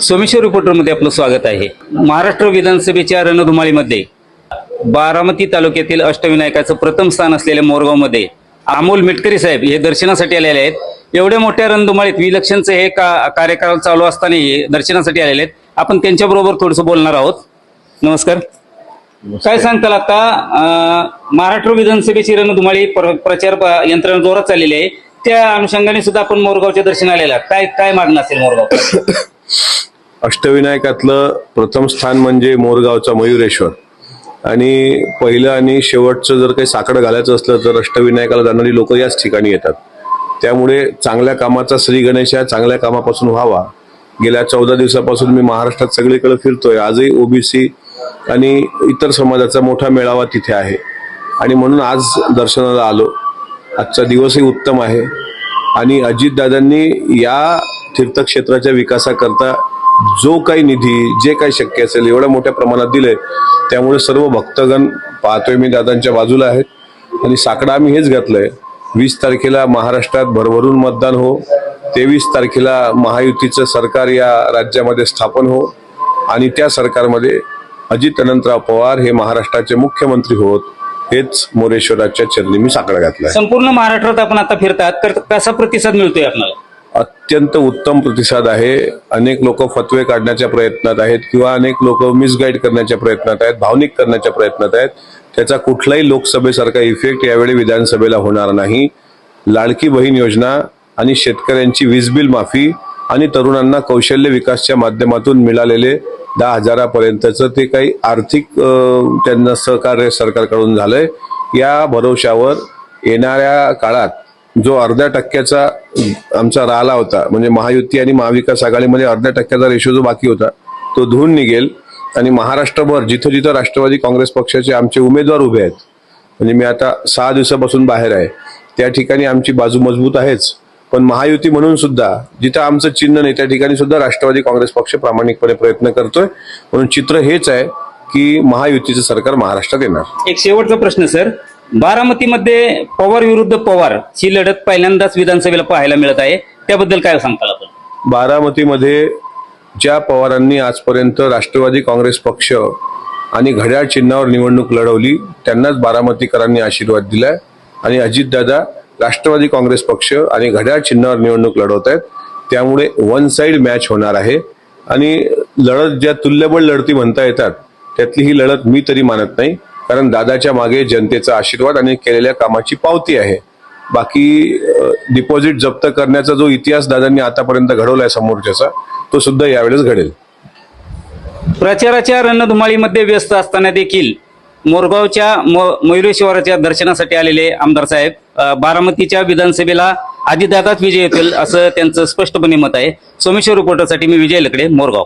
सोमेश्वर रिपोर्टरमध्ये आपलं स्वागत आहे. महाराष्ट्र विधानसभेच्या रणधुमाळीमध्ये बारामती तालुक्यातील अष्टविनायकाचं प्रथम स्थान असलेल्या मोरगावमध्ये अमोल मिटकरी साहेब हे दर्शनासाठी आलेले आहेत. एवढ्या मोठ्या रणधुमाळीत विलक्षणचं हे का कार्यकाळ चालू असताना हे दर्शनासाठी आलेले आहेत. आपण त्यांच्याबरोबर थोडंसं बोलणार आहोत. नमस्कार. काय सांगताल आता महाराष्ट्र विधानसभेची रणधुमाळी प्र- प्रचार यंत्रणा जोरात चाललेली आहे. त्या अनुषंगाने सुद्धा आपण मोरगावच्या दर्शनाला आलेला काय काय मागणं असेल मोरगाव? अष्टविनायकातलं प्रथम स्थान म्हणजे मोरगावचा मयुरेश्वर. आणि पहिलं आणि शेवटचं जर काही साकडं घालायचं असलं तर अष्टविनायकाला जाणारी लोक याच ठिकाणी येतात. त्यामुळे चांगल्या कामाचा श्री गणेश या चांगल्या कामापासून व्हावा. गेल्या चौदा दिवसापासून मी महाराष्ट्रात सगळीकडे फिरतोय. आजही ओबीसी आणि इतर समाजाचा मोठा मेळावा तिथे आहे. आणि म्हणून आज दर्शनाला आलो. आजचा दिवसही उत्तम आहे. आणि अजितदादांनी या तीर्थक्षेत्राच्या विकासाकरता जो काही निधी जे काही शक्य असेल एवढ्या मोठ्या प्रमाणात दिले त्यामुळे सर्व भक्तगण पाहतोय मी दादांच्या बाजूला आहेत. आणि साकडा आम्ही हेच घातलंय. वीस तारखेला महाराष्ट्रात भरभरून मतदान हो. तेवीस तारखेला महायुतीचं सरकार या राज्यामध्ये स्थापन हो. आणि त्या सरकारमध्ये अजित अनंतराव पवार हे महाराष्ट्राचे मुख्यमंत्री होत. हेच मोरेश्वराच्या चरणी मी साकडा घातलाय. संपूर्ण महाराष्ट्रात आपण आता फिरतात तर कसा प्रतिसाद मिळतोय आपल्याला अत्यंत उत्तम प्रतिसाद आहे. अनेक लोक फतवे काढण्याच्या प्रयत्नात आहेत किंवा अनेक लोक मिसगाईड करण्याच्या प्रयत्नात आहेत भावनिक करण्याच्या प्रयत्नात आहेत. त्याचा कुठलाही लोकसभेसारखा इफेक्ट यावेळी विधानसभेला होणार नाही. लाडकी बहीण योजना आणि शेतकऱ्यांची वीज बिल माफी आणि तरुणांना कौशल्य विकासच्या माध्यमातून मिळालेले दहा हजारापर्यंतचं ते काही आर्थिक त्यांना सहकार्य सरकारकडून झालंय. या भरोशावर येणाऱ्या काळात जो अर्ध्या टक्क्याचा आमचा राहिला होता म्हणजे महायुती आणि महाविकास आघाडीमध्ये अर्ध्या टक्क्याचा रेशो जो बाकी होता तो धुवून निघेल. आणि महाराष्ट्रभर जिथं जिथं राष्ट्रवादी काँग्रेस पक्षाचे आमचे उमेदवार उभे आहेत म्हणजे मी आता सहा दिवसापासून बाहेर आहे त्या ठिकाणी आमची बाजू मजबूत आहेच. पण महायुती म्हणून सुद्धा जिथं आमचं चिन्ह नाही त्या ठिकाणी सुद्धा राष्ट्रवादी काँग्रेस पक्ष प्रामाणिकपणे प्रयत्न करतोय. म्हणून चित्र हेच आहे की महायुतीचं सरकार महाराष्ट्रात येणार. एक शेवटचा प्रश्न सर. बारामतीमध्ये पवार विरुद्ध पवार ही लढत पहिल्यांदाच विधानसभेला पाहायला मिळत आहे. त्याबद्दल काय सांगताल आपण? बारामतीमध्ये ज्या पवारांनी आजपर्यंत राष्ट्रवादी काँग्रेस पक्ष आणि घड्याळ चिन्हावर निवडणूक लढवली त्यांनाच बारामतीकरांनी आशीर्वाद दिलाय. आणि अजितदादा राष्ट्रवादी काँग्रेस पक्ष आणि घड्याळ चिन्हावर निवडणूक लढवत आहेत. त्यामुळे वन साईड मॅच होणार आहे. आणि लढत ज्या तुल्यबळ लढती म्हणता येतात त्यातली ही लढत मी तरी मानत नाही. कारण दादाच्या मागे जनतेचा आशीर्वाद आणि केलेल्या कामाची पावती आहे. बाकी डिपॉझिट जप्त करण्याचा जो इतिहास दादांनी आतापर्यंत घडवलाय समोरच्याचा तो सुद्धा यावेळेस घडेल. प्रचाराच्या रणधुमाळीमध्ये व्यस्त असताना देखील मोरगावच्या म- मयुरेश्वराच्या दर्शनासाठी आलेले आमदार साहेब बारामतीच्या विधानसभेला आदिदादाच विजय येतील असं त्यांचं स्पष्टपणे मत आहे. सोमेश्वर रिपोर्टरसाठी मी विजय लकडे मोरगाव.